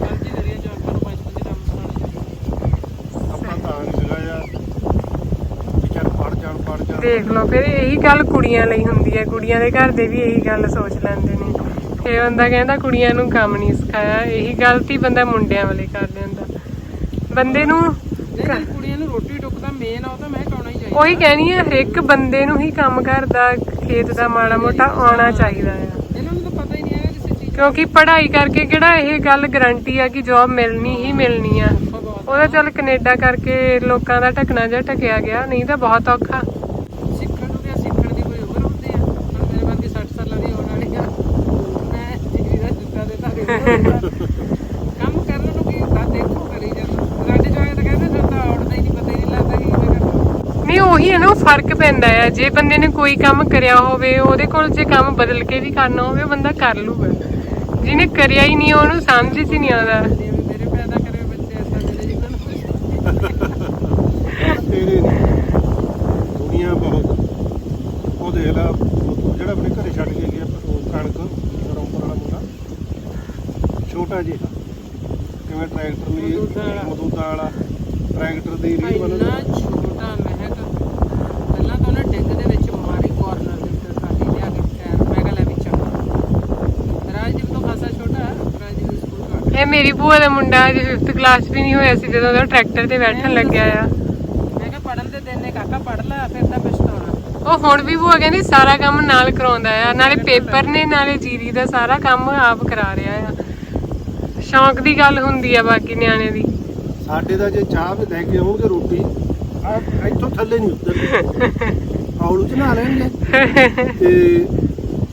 ਮਰਜ਼ੀ ਕਰੀਏ ਜੋ ਆਪਾਂ ਨੂੰ ਪੰਜ ਪੰਜ ਕੰਮ ਸੁਣਾਉਣੇ ਆਪਾਂ ਤਾਂ ਨਹੀਂ ਸੀਗਾ ਯਾਰ ਵੀ ਚੱਲ ਪੜ ਜਾਣ ਪੜ ਜਾਣ ਦੇਖ ਲਓ ਫਿਰ ਇਹੀ ਗੱਲ ਕੁੜੀਆਂ ਲਈ ਹੁੰਦੀ ਹੈ। ਕੁੜੀਆਂ ਦੇ ਘਰ ਦੇ ਵੀ ਇਹੀ ਗੱਲ ਸੋਚ ਲੈਂਦੇ ਨੇ। ਫੇ ਬੰਦਾ ਕਹਿੰਦਾ ਕੁੜੀਆਂ ਨੂੰ ਕੰਮ ਨਹੀਂ ਸਿਖਾਇਆ। ਇਹੀ ਗਲਤੀ ਬੰਦਾ ਮੁੰਡਿਆਂ ਵਾਲੇ ਕਰ ਲੈਂਦਾ। ਬੰਦੇ ਨੂੰ ਕੁੜੀਆਂ ਨੂੰ ਰੋਟੀ ਟੁੱਕਦਾ ਮੇਨ ਆ ਉਹ ਤਾਂ ਮੈਂ ਕਾਉਣਾ ਹੀ ਚਾਹੀਦਾ। ਉਹੀ ਕਹਿਣੀ ਹੈ ਹਰ ਇੱਕ ਬੰਦੇ ਨੂੰ ਹੀ ਕੰਮ ਕਰਦਾ ਖੇਤ ਦਾ ਮਾੜਾ ਮੋਟਾ ਆਉਣਾ ਚਾਹੀਦਾ ਆ। ਇਹਨਾਂ ਨੂੰ ਤਾਂ ਪਤਾ ਹੀ ਨਹੀਂ ਹੈਗਾ ਕਿਸੇ ਚੀਜ਼ ਕਿਉਂਕਿ ਪੜ੍ਹਾਈ ਕਰਕੇ ਕਿਹੜਾ ਇਹ ਗੱਲ ਗਰੰਟੀ ਆ ਕਿ ਜੌਬ ਮਿਲਣੀ ਹੀ ਮਿਲਣੀ ਆ। ਉਹਦਾ ਚੱਲ ਕੈਨੇਡਾ ਕਰਕੇ ਲੋਕਾਂ ਦਾ ਢਕਣਾ ਜਿਹਾ ਢਕਿਆ ਗਿਆ ਨਹੀਂ ਤਾਂ ਬਹੁਤ ਔਖਾ ਸਿੱਖਣ ਨੂੰ ਤੇ ਸਿੱਖਣ ਦੀ ਕੋਈ ਉਮਰ ਹੁੰਦੀ ਆ ਹੁਣ ਮੇਰੇ ਵਰਗੀ 60 ਸਾਲਾਂ ਦੀ ਹੋਣ ਵਾਲੀ ਆ ਮੈਂ ਡਿਗਰੀ ਦਾ ਦਿੱਤਾ ਦੇ ਤਾਂ ਕੰਮ ਕਰਨ ਨੂੰ ਕੀ ਉਹੀ ਹੈ ਨਾ ਫ਼ਰਕ ਪੈਂਦਾ ਆ। ਜੇ ਬੰਦੇ ਨੇ ਕੋਈ ਕੰਮ ਕਰਿਆ ਹੋਵੇ ਉਹਦੇ ਕੋਲ ਜੇ ਕੰਮ ਬਦਲ ਕੇ ਵੀ ਕਰਨਾ ਹੋਵੇ ਬੰਦਾ ਕਰ ਲੂਗਾ। ਜਿਹਨੇ ਕਰਿਆ ਹੀ ਨਹੀਂ ਉਹਨੂੰ ਸਮਝ ਹੀ ਨਹੀਂ ਆਉਂਦਾ। ਮੇਰੇ ਪੈਦਾ ਕਰੇ ਬੱਚੇ ਏਦਾਂ ਦੇ ਨੇ ਜਿਨ੍ਹਾਂ ਨੂੰ ਤੇਰੇ। ਦੁਨੀਆ ਬਹੁਤ। ਉਹ ਦੇਖ ਲਾ ਜਿਹੜਾ ਆਪਣੇ ਘਰੇ ਛੱਡ ਕੇ ਗਿਆ ਉਹ ਕਣਕ ਰੌਂਪਰ ਵਾਲਾ ਮੁੰਡਾ ਛੋਟਾ ਜਿਹਾ। ਕਿਵੇਂ ਟਰੈਕਟਰ ਲਈ ਮਦੂਦਾ ਵਾਲਾ। ਟਰੈਕਟਰ ਦੀ ਰੀ ਇੰਨਾ ਛੋਟਾ ਮਹਿਕ ਪਹਿਲਾਂ ਤਾਂ ਉਹਨੇ ਡਿੱਗ ਦੇ ਵਿੱਚ ਮਾਰੀ ਕਾਰਨਰ ਦੇ ਉੱਤੇ ਖਾਲੀ ਲਿਆ ਕੇ ਟਾਇਰ ਮੈਂ ਕਿਹਾ ਲੈ ਵਿੱਚ ਰਾਜਦੀਪ ਤੋਂ ਖਾਸਾ ਛੋਟਾ ਹੈ, ਰਾਜਦੀਪ ਦੇ ਸਕੂਲ ਤੋਂ ਇਹ ਮੇਰੀ ਭੂਆ ਦਾ ਮੁੰਡਾ ਅਜੇ 5th ਕਲਾਸ ਵੀ ਨਹੀਂ ਹੋਇਆ ਸੀ ਜਦੋਂ ਉਹ ਟਰੈਕਟਰ ਤੇ ਬੈਠਣ ਲੱਗਿਆ ਆ। ਮੈਂ ਕਿਹਾ ਪੜਨ ਦੇ ਦਿਨ ਨੇ ਕਾਕਾ ਪੜ ਲੈ ਫਿਰ ਤਾਂ ਪਛਤਾਉਣਾ। ਉਹ ਹੁਣ ਵੀ ਭੂਆ ਕਹਿੰਦੀ ਸਾਰਾ ਕੰਮ ਨਾਲ ਕਰਾਉਂਦਾ ਆ ਨਾਲੇ ਪੇਪਰ ਨੇ ਨਾਲੇ ਜੀਰੀ ਦਾ ਸਾਰਾ ਕੰਮ ਆਪ ਕਰਾ ਰਿਹਾ ਆ। ਸ਼ੌਂਕ ਦੀ ਗੱਲ ਹੁੰਦੀ ਆ ਬਾਕੀ ਨਿਆਣੇ ਦੀ। ਸਾਡੇ ਦਾ ਜੇ ਚਾਹ ਵੀ ਲੈ ਕੇ ਆਉਣਗੇ ਰੋਟੀ ਆ ਇੱਥੋਂ ਥੱਲੇ ਨਹੀਂ ਉਤਰਦੀ ਆਉਲੂ ਚ ਨਾ ਲੈਣਗੇ। ਤੇ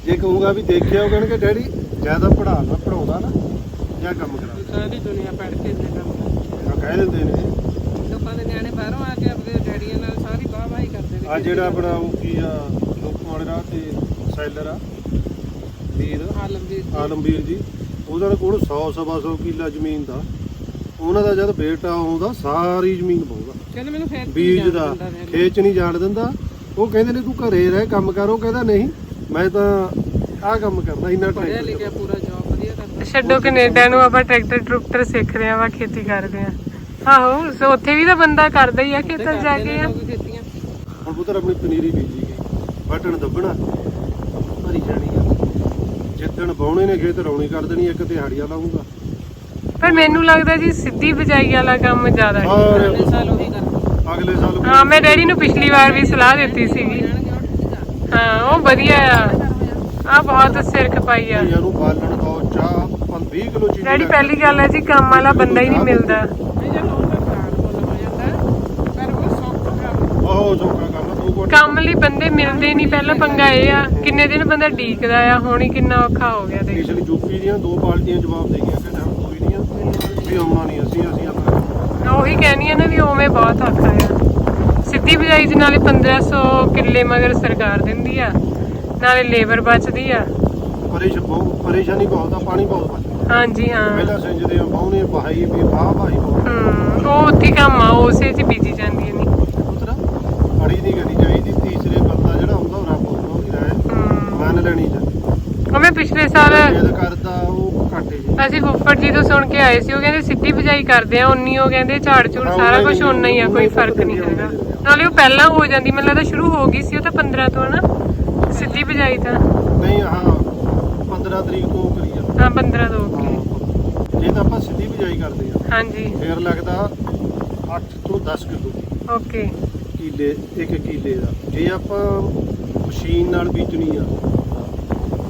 ਜੇ ਕਹੂੰਗਾ ਵੀ ਦੇਖਿਆ ਉਹ ਕਹਿਣਗੇ ਡੈਡੀ ਜ਼ਿਆਦਾ ਪੜ੍ਹਾ ਨਾ ਪੜਾਉਂਦਾ ਨਾ। ਜਾਂ ਕੰਮ ਕਰਾ ਸਾਰੀ ਦੁਨੀਆ ਪੜ ਕੇ ਇੰਨੇ ਕੰਮ ਆ ਕਹਿ ਦਿੰਦੇ ਨੇ। ਲੋਕਾਂ ਦੇ ਨਿਆਣੇ ਬਾਹਰੋਂ ਆ ਕੇ ਆਪਣੇ ਡੈਡੀਆਂ ਨਾਲ ਸਾਰੀ ਵਾਹ ਵਾਹੀ ਕਰਦੇ ਨੇ। ਆ ਜਿਹੜਾ ਆਪਣਾ ਉਹ ਕੀ ਆ ਲੋਕਾਂ ਵਾਲੇ ਰਾਹ ਤੇ ਸੈਲਰ ਆ ਵੀਰ ਆਲਮਗੀਰ ਆਲਮਵੀਰ ਜੀ। ਉਹਨਾਂ ਕੋਲ 100 ਸਵਾ 100 ਕਿੱਲਾ ਜ਼ਮੀਨ ਦਾ। ਉਹਨਾਂ ਦਾ ਜਦ ਬੇਟਾ ਆਉਂਦਾ ਸਾਰੀ ਜ਼ਮੀਨ ਪਾਉਂਦਾ ਕਹਿੰਦੇ ਮੈਨੂੰ ਖੇਤ ਬੀਜ ਦਾ ਖੇਤ ਚ ਨਹੀਂ ਜਾਣ ਦਿੰਦਾ। ਉਹ ਕਹਿੰਦੇ ਨੇ ਤੂੰ ਘਰੇ ਰਹਿ ਕੰਮ ਕਰ। ਉਹ ਕਹਿੰਦਾ ਨਹੀਂ ਮੈਂ ਤਾਂ ਆਹ ਕੰਮ ਕਰਨਾ ਇੰਨਾ ਪੜਿਆ ਟਾਈਮ ਲਿਖਿਆ ਪੂਰਾ ਕਰਦਾ ਛੱਡੋ ਕੈਨੇਡਾ ਨੂੰ ਆਪਾਂ ਟਰੈਕਟਰ ਟਰੂਕਟਰ ਸਿੱਖਦੇ ਆ ਵਾ ਖੇਤੀ ਕਰਦੇ ਆ ਆਹੋ ਸੋ ਉੱਥੇ ਵੀ ਤਾਂ ਬੰਦਾ ਕਰਦਾ ਹੀ ਆ ਖੇਤਾਂ 'ਚ ਜਾ ਕੇ ਆ। ਹੁਣ ਪੁੱਤਰ ਆਪਣੀ ਪਨੀਰੀ ਬੀਜੀ ਗਈ ਬਟਨ ਦੱਬਣਾ ਭਰੀ ਜਾਣੀ ਆ। ਜਿੱਦਣ ਬਾਉਣੇ ਨੇ ਖੇਤ ਰੌਣੀ ਕਰ ਦੇਣੀ ਇੱਕ ਦਿਹਾੜੀਆਂ ਲਾਉਂਗਾ ਪਰ ਮੈਨੂੰ ਲੱਗਦਾ ਜੀ ਸਿੱਧੀ ਬਜਾਈ ਵਾਲਾ ਕੰਮ ਜ਼ਿਆਦਾ ਅਗਲੇ ਸਾਲ ਉਹੀ ਕਰਦਾ ਅਗਲੇ ਸਾਲ ਹਾਂ ਮੈਂ ਡੈਡੀ ਨੂੰ ਪਿਛਲੀ ਵਾਰ ਵੀ ਸਲਾਹ ਦਿੱਤੀ ਸੀਗੀ ਉਹ ਹਾਂ ਉਹ ਵਧੀਆ ਆ। ਆ ਬਹੁਤ ਸਿਰ ਖਪਾਈ ਆ। ਭਈਆਂ ਨੂੰ ਬਾਲਣ ਦੋ ਚਾਹ 20 ਕਿਲੋ ਚੀਜ਼ ਡੈਡੀ ਪਹਿਲੀ ਗੱਲ ਹੈ ਜੀ ਕੰਮ ਵਾਲਾ ਬੰਦਾ ਹੀ ਨਹੀਂ ਮਿਲਦਾ। ਉਹ ਸੌਖਾ ਕੰਮ ਦੋ ਕੋਟ ਲਈ ਬੰਦੇ ਮਿਲਦੇ ਨਹੀਂ ਪਹਿਲਾਂ ਪੰਗਾ ਇਹ ਆ ਕਿੰਨੇ ਦਿਨ ਬੰਦਾ ਡੀਕਦਾ ਆ ਹੁਣ ਹੀ ਕਿੰਨਾ ਔਖਾ ਹੋ ਗਿਆ ਦੇਖ। ਪਿਛਲੀ ਯੂਪੀ ਦੀਆਂ ਦੋ ਪਾਰਟੀਆਂ ਜਵਾਬ ਦੇ ਗਈਆਂ ਕਿ ਹਾਂ ਕੋਈ ਨਹੀਂ ਵੀ ਆਉਣਾ ਨਹੀਂ ਅਸੀਂ ਅਸੀਂ ਆਪਣਾ ਕੰਮ ਉਹੀ ਕਹਿਣੀ ਆ ਨਾ ਵੀ ਉਵੇਂ ਬਹੁਤ ਔਖਾ ਆ। ਸਿੱਧੀ ਬਜਾਈ ਦੇ ਨਾਲੇ 1500 ਕਿੱਲੇ ਮਗਰ ਸਰਕਾਰ ਦਿੰਦੀ ਆ ਨਾਲੇ ਲੇਬਰ ਬਚਦੀ ਆ। ਪਰੇਸ਼ਾਨੀ ਬਹੁਤ ਆ ਪਾਣੀ ਬਹੁਤ ਬਚਦਾ। ਹਾਂਜੀ ਹਾਂ। ਪਹਿਲਾਂ ਸਿੰਜਦੇ ਆ ਬਾਉਨੇ ਬਹਾਈ ਵੀ ਬਾਹ ਭਾਈ ਹਮ, ਉਹ ਉੱਥੇ ਕੰਮ ਆ ਉਸੇ 'ਚ ਬੀਜੀ ਜਾਂਦੀ ਨਹੀਂ ਉਤਰਾ ਅੜੀ ਨਹੀਂ ਕਰਨੀ ਚਾਹੀਦੀ ਤੀਸਰੇ ਬੰਦਾ ਜਿਹੜਾ ਹੁੰਦਾ ਉਹ ਰੱਬ ਹੁੰਦਾ ਉਹਦੀ ਰਾਏ। ਮੰਨ ਲੈਣੀ ਚਾਹੀਦੀ ਉਹ ਮੈਂ ਪਿਛਲੇ ਸਾਲ ਜਦ ਕਰਦਾ ਉਹ ਘਾਟੇ ਜੀ ਅਸੀਂ ਫੁੱਫੜ ਜੀ ਤੋਂ ਸੁਣ ਕੇ ਆਏ ਸੀ ਉਹ ਕਹਿੰਦੇ ਸਿੱਧੀ ਬਜਾਈ ਕਰਦੇ ਆ ਉਨੀ ਉਹ ਕਹਿੰਦੇ ਝਾੜ ਝੂੜ ਸਾਰਾ ਕੁਝ ਉਨਾ ਹੀ ਆ ਕੋਈ ਫ਼ਰਕ ਨਹੀਂ ਹੈਗਾ। ਨਾਲੇ ਉਹ ਪਹਿਲਾਂ ਹੋ ਜਾਂਦੀ ਮੈਨੂੰ ਲੱਗਦਾ ਸ਼ੁਰੂ ਹੋ ਗਈ ਸੀ ਉਹ ਤਾਂ 15 ਤੋਂ ਹਨਾ। ਸਿੱਧੀ ਬਜਾਈ ਤਾਂ। ਨਹੀਂ ਹਾਂ 15 ਤਰੀਕ ਤੋਂ ਹਾਂ 15 ਤੋਂ ਹੋ ਗਈ ਹਾਂ। ਜੇ ਤਾਂ ਆਪਾਂ ਸਿੱਧੀ ਬਿਜਾਈ ਕਰਦੇ ਆ। ਹਾਂਜੀ। ਫੇਰ ਲੱਗਦਾ 8 ਤੋਂ 10 ਕਿਲੋ। ਓਕੇ। ਕਿੱਲੇ ਇੱਕ ਕਿੱਲੇ ਦਾ। ਜੇ ਆਪਾਂ ਮਸ਼ੀਨ ਨਾਲ ਬੀਜਣੀ ਆ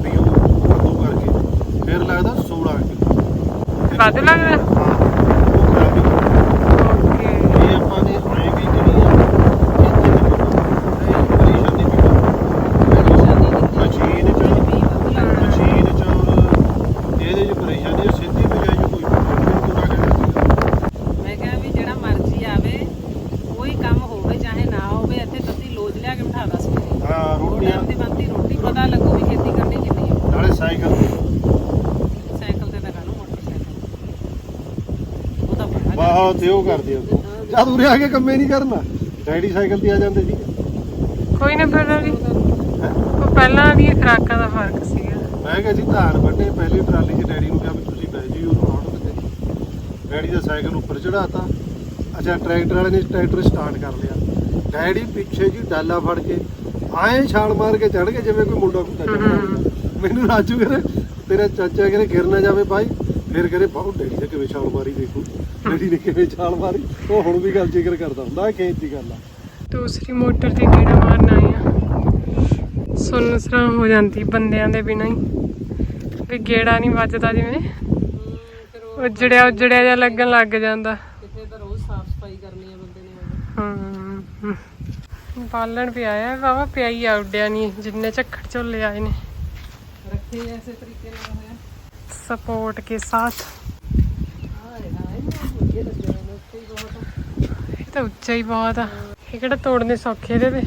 ਵੀ ਉਹ ਕੱਦੂ ਕਰਕੇ ਫਿਰ ਲੱਗਦਾ 16 ਕਿਲੋ। ਵੱਧ ਲੱਗਦਾ ਖਰਾਬੀ ਓਕੇ ਜੇ ਆਪਾਂ ਨੇ ਐਂ ਬੀਜਣੀ ਆ ਇਹ ਤਿੰਨ ਕਿਲੋ ਇਹ ਪਰੇਸ਼ਾਨੀ ਵੀ ਮਸ਼ੀਨ ਚ ਮਸ਼ੀਨ ਚ ਔਰ ਇਹਦੇ ਚ ਪਰੇਸ਼ਾਨੀ ਆ, ਸਿੱਧੀ ਬਿਜਾਈ ਚ ਕੋਈ ਪਰੇਸ਼ਾਨੀ ਨਹੀਂ ਕੋਈ ਮੈਂ ਕਿਹਾ ਵੀ ਜਿਹੜਾ ਮਰਜ਼ੀ ਆਵੇ ਕੋਈ ਕੰਮ ਹੋਵੇ ਚਾਹੇ ਨਾ ਹੋਵੇ ਇੱਥੇ ਤੁਸੀਂ ਲੋਜ ਲਿਆ ਕੇ ਬਿਠਾ ਦਾ ਸਵੇਰੇ ਹਾਂ ਰੋਟੀਆਂ ਟਾਈਮ ਦੀ ਬੰਦੀ ਰੋਟੀ ਪਤਾ ਲੱਗੂ ਵੀ ਖੇਤੀ ਕਰਨੀ ਕਿੰਨੀ ਹੈ ਨਾਲੇ ਸਾਈਕਲ ਸਾਈਕਲ ਤੇ ਤਾਂ ਕਾਹਨੂੰ ਮੋਟਰਸਾਈਕਲ ਉਹ ਤਾਂ ਬਹੁਤ ਤੇ ਉਹ ਕਰਦੇ ਆ ਜਦ ਉਰੇ ਆ ਕੇ ਕੰਮੇ ਨਹੀਂ ਕਰਨਾ। ਡੈਡੀ ਸਾਈਕਲ ਤੇ ਆ ਜਾਂਦੇ ਸੀ। ਕੋਈ ਨਾ ਫਿਰ ਵੀ ਹੈਂ? ਉਹ ਪਹਿਲਾਂ ਦੀਆਂ ਖਰਾਕਾਂ ਦਾ ਫ਼ਰਕ ਸੀਗਾ। ਮੈਂ ਕਿਹਾ ਜੀ ਧਾਨ ਵੱਡੇ ਪਹਿਲੀ ਟਰਾਲੀ 'ਚ ਡੈਡੀ ਨੂੰ ਕਿਹਾ ਵੀ ਤੁਸੀਂ ਬਹਿ ਜੀ ਉਹਨੂੰ ਆਉਣ ਦਿੱਤੇ ਡੈਡੀ ਦਾ ਸਾਈਕਲ ਉੱਪਰ ਚੜਾਤਾ ਅੱਛਾ ਟਰੈਕਟਰ ਵਾਲੇ ਨੇ ਟਰੈਕਟਰ ਸਟਾਰਟ ਕਰ ਲਿਆ। ਡੈਡੀ ਪਿੱਛੇ ਜੀ ਡਾਲਾ ਫੜ ਕੇ ਆਏ ਛਾਲ ਮਾਰ ਕੇ ਚੜ ਕੇ ਜਿਵੇਂ ਕੋਈ ਮੁੰਡਾ ਕੁੱਤਾ ਚੜਦਾ ਮੈਨੂੰ ਰਾਜੂ ਕਹਿੰਦੇ ਤੇਰਾ ਚਾਚਾ ਕਹਿੰਦੇ ਗਿਰ ਨਾ ਜਾਵੇ ਭਾਈ ਫਿਰ ਕਹਿੰਦੇ ਬਹੁਤ ਡੈਡੀ ਨੇ ਕਿਵੇਂ ਛਾਲ ਮਾਰੀ ਦੇਖੋ ਡੈਡੀ ਨੇ ਕਿਵੇਂ ਛਾਲ ਮਾਰੀ ਉਹ ਹੁਣ ਵੀ ਗੱਲ ਜ਼ਿਕਰ ਕਰਦਾ ਹੁੰਦਾ ਇਹ ਖੇਤ ਦੀ ਗੱਲ ਆ। ਦੂਸਰੀ ਮੋਟਰ ਤੇ ਗੇੜਾ ਮਾਰਨ ਆਏ ਆ। ਸੁੰਨ ਸਰਾਂ ਹੋ ਜਾਂਦੀ ਬੰਦਿਆਂ ਦੇ ਬਿਨਾਂ ਹੀ। ਵੀ ਗੇੜਾ ਨਹੀਂ ਵੱਜਦਾ ਜਿਵੇਂ। ਉਜੜਿਆ ਉਜੜਿਆ ਜਿਹਾ ਲੱਗਣ ਲੱਗ ਜਾਂਦਾ। ਕਿਤੇ ਤਾਂ ਰੋਜ਼ ਸਾਫ਼ ਸਫ਼ਾਈ ਕਰਨੀ ਹੈ ਬੰਦੇ ਨੇ ਹਮ ਬਾਲਣ ਵੀ ਆਇਆ ਵਾਵਾ ਪਿਆਈ ਆ ਉੱਡਿਆ ਨਹੀਂ ਜਿੰਨੇ ਝੱਖੜ ਝੋਲੇ ਆਏ ਨੇ। ਰੱਖੇ ਐਸੇ ਤਰੀਕੇ ਨਾਲ ਹੋਇਆ। ਸਪੋਰਟ ਕੇ ਸਾਥ। ਹਾਏ ਹਾਏ ਮੈਂ ਮੁੱਗੇ ਹੀ ਬਹੁਤ ਇਹ ਤਾਂ ਉੱਚਾ ਹੀ ਬਹੁਤ ਆ। ਇਹ ਕਿਹੜਾ ਤੋੜਨੇ ਸੌਖੇ ਇਹਦੇ ਤੇ?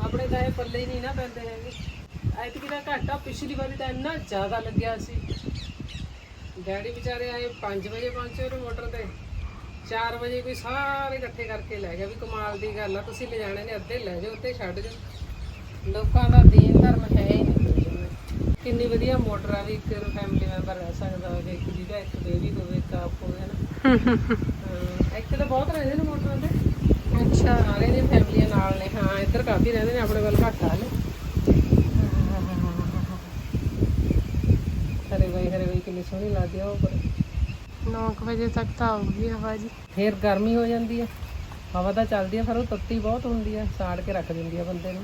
ਆਪਣੇ ਤਾਂ ਇਹ ਪੱਲੇ ਹੀ ਨਹੀਂ ਨਾ ਪੈਂਦੇ ਹੈਗੇ। ਐਤਕੀ ਦਾ ਘਾਟਾ ਪਿਛਲੀ ਵਾਰੀ ਤਾਂ ਇੰਨਾ ਜ਼ਿਆਦਾ ਲੱਗਿਆ ਸੀ। ਡੈਡੀ ਵਿਚਾਰੇ ਆਏ 5 ਵਜੇ ਪਹੁੰਚੇ ਉਹ ਮੋਟਰ ਤੇ। 4 ਵਜੇ ਕੋਈ ਸਾਰੇ ਇਕੱਠੇ ਕਰਕੇ ਲੈ ਗਿਆ ਵੀ ਕਮਾਲ ਦੀ ਗੱਲ ਆ, ਤੁਸੀਂ ਲੈ ਜਾਣੇ ਨੇ, ਅੱਧੇ ਲੈ ਜਾਓ, ਉੱਤੇ ਛੱਡ ਜਾਓ। ਲੋਕਾਂ ਦਾ ਦੀਨ ਧਰਮ ਹੈ ਹੀ ਨਹੀਂ। ਕਿੰਨੀ ਵਧੀਆ ਮੋਟਰ ਆ ਵੀ ਇੱਕ ਫੈਮਿਲੀ ਮੈਂਬਰ ਰਹਿ ਸਕਦਾ ਹੋਵੇ ਇੱਕ ਜਿਹਦਾ ਇੱਕ ਬੇਬੀ ਹੋਵੇ ਇੱਕ ਆਪ ਹੋਵੇ ਨਾ ਹਾਂ, ਇੱਕ ਤਾਂ ਬਹੁਤ ਰਹਿੰਦੇ ਨੇ ਮੋਟਰਾਂ ਤੇ। ਅੱਛਾ। ਸਾਰੇ ਦੀਆਂ ਫੈਮਲੀਆਂ ਨਾਲ ਨੇ ਹਾਂ ਇੱਧਰ ਕਾਫੀ ਰਹਿੰਦੇ ਨੇ ਆਪਣੇ ਵੱਲ ਘੱਟ ਆ ਨੇ ਹਰੇ ਬਈ ਹਰੇ ਬਈ ਕਿੰਨੀ ਸੋਹਣੀ ਲੱਗਦੀ ਆ ਉਹ ਪਰ। 9 ਵਜੇ ਤੱਕ ਤਾਂ ਆਊਗੀ ਹਵਾ ਜੀ। ਫੇਰ ਗਰਮੀ ਹੋ ਜਾਂਦੀ ਆ। ਹਵਾ ਤਾਂ ਚੱਲਦੀ ਆ ਫਿਰ ਉਹ ਤੱਤੀ ਬਹੁਤ ਹੁੰਦੀ ਆ ਸਾੜ ਕੇ ਰੱਖ ਦਿੰਦੀ ਆ ਬੰਦੇ ਨੂੰ।